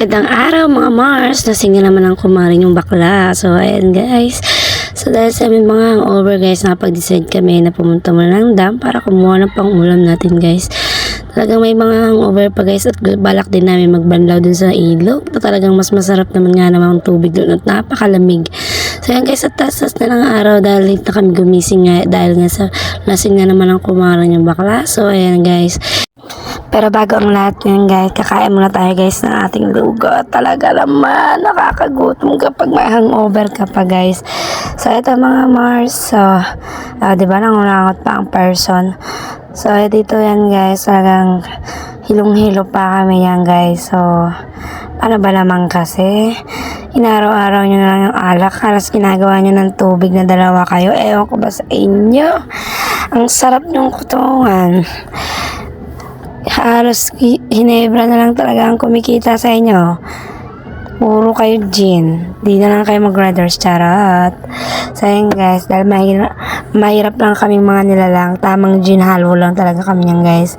Magandang araw mga Mars. Na naman ang kumarin yung bakla. So, ayan guys. So, dahil sa aming mga hangover guys, nakapag-decide kami na pumunta muna ng dam para kumuha ng pang-ulam natin guys. Talagang may mga hangover pa guys at balak din namin magbanlaw dun sa ilog. Na talagang mas masarap naman nga naman ang tubig dun at napakalamig. So, ayan guys, at tasas na ng araw dahil late na kami gumising nga dahil nga sa lasing na naman ang kumarin yung bakla. So, ayan guys. Pero bago ang lahat yun guys, kakain muna tayo guys ng ating lugo. Talaga naman, nakakagutom kapag may hangover ka pa guys. So ito mga Mars, so, ah, di ba nangunangot pa ang person. So dito yan guys, talagang hilong-hilo pa kami yan guys. So, ano ba naman kasi? Inaraw-araw nyo na lang yung alak, halos ginagawa nyo ng tubig na dalawa kayo. Ewan ko ba sa inyo? Ang sarap ng kutungan halos hinebra na lang talaga ang kumikita sa inyo. Puro kayo gin. Di na lang kayo mag-riders charot. So yun guys, dahil mahirap, mahirap lang kaming mga nilalang. Tamang gin halo lang talaga kami yan guys.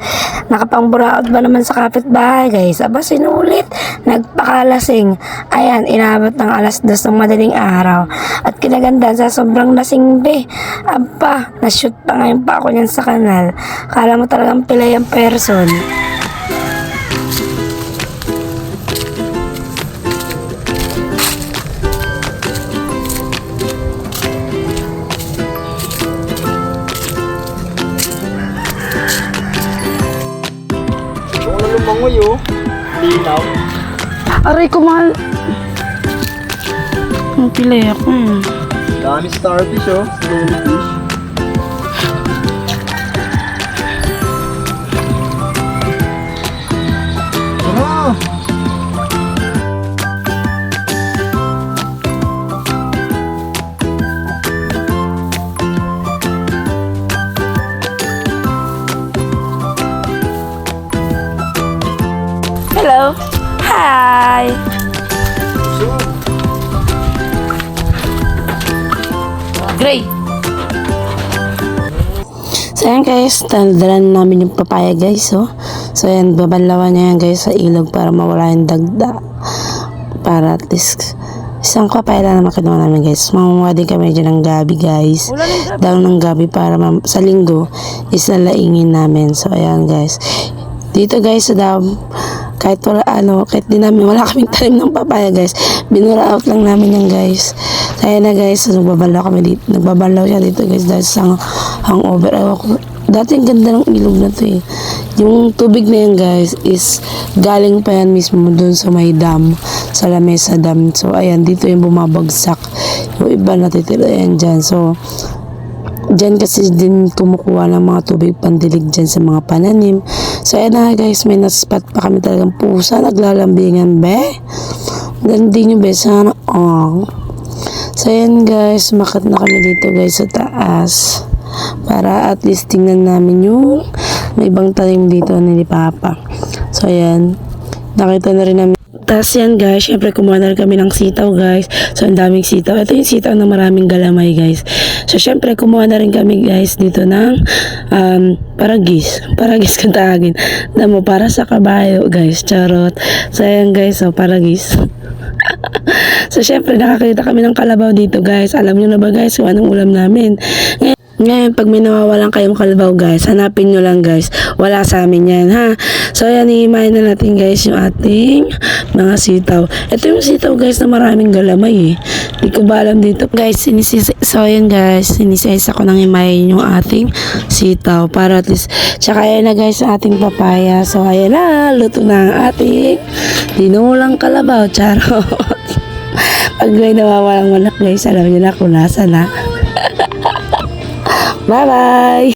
Nakapangburaot ba naman sa kapitbahay guys? Aba sinulit. Nagpakalasing. Ayan, inabot ng alas dos ng madaling araw. At kinaganda sa sobrang lasing be. Aba, na-shoot pa ngayon pa ako niyan sa kanal. Kala mo talagang pilay ang person. Lumangoy oh. Linaw. Aray ko mahal. Ang pilay ako eh. Dami starfish oh. Jellyfish. Ano? Hello. Hi. So, Gray. So ayan guys, daldalan namin yung papaya guys oh. So ayan, babanlawan niya yan guys sa ilog para mawala yung dagda. Para at least isang papaya lang naman kinuha namin guys. Mamuha din kami dyan ng gabi guys. Daw ng gabi para sa linggo isalaingin namin. So ayan guys. Dito guys sa dam, kahit wala ano, kahit di namin wala kaming tanim ng papaya guys. Binura out lang namin yan guys. Kaya na guys, nagbabalaw kami dito. Nagbabalaw siya dito guys dahil sa hangover. Ewan. Dati ang ganda ng ilog na to eh. Yung tubig na yan guys is galing pa yan mismo dun sa may dam. Sa Lamesa Dam. So ayan, dito yung bumabagsak. Yung iba natitira yan dyan. So, Diyan kasi din kumukuha ng mga tubig pandilig dyan sa mga pananim. So ayan na guys, may naspot pa kami talagang pusa, naglalambingan be. Gandi nyo be, sana oh. So ayan guys, makat na kami dito guys sa taas. Para at least tingnan namin yung may ibang tanim dito ni Papa. So ayan, nakita na rin namin tapos yan guys, syempre kumuha na kami ng sitaw guys. So ang daming sitaw. Ito yung sitaw na maraming galamay guys. So syempre kumuha na rin kami guys dito ng um, paragis. Paragis kung tawagin. Alam mo, para sa kabayo guys. Charot. So ayan guys, so paragis. so syempre nakakita kami ng kalabaw dito guys. Alam nyo na ba guys kung anong ulam namin. Ngayon, ngayon, pag may nawawalan kayong kalabaw guys, hanapin nyo lang guys. Wala sa amin yan ha. So ayan, iimahin na natin guys yung ating mga sitaw. Ito yung sitaw guys na maraming galamay eh. Hindi ko ba alam dito. Guys, sinisis so ayan guys, sinisisa ko nang imahin yung ating sitaw para at least, tsaka ayan na guys ating papaya. So ayan na, luto na ang ating dinulang kalabaw. Charot. pag may nawawalang manok guys, alam nyo na kung nasa na. Bye-bye!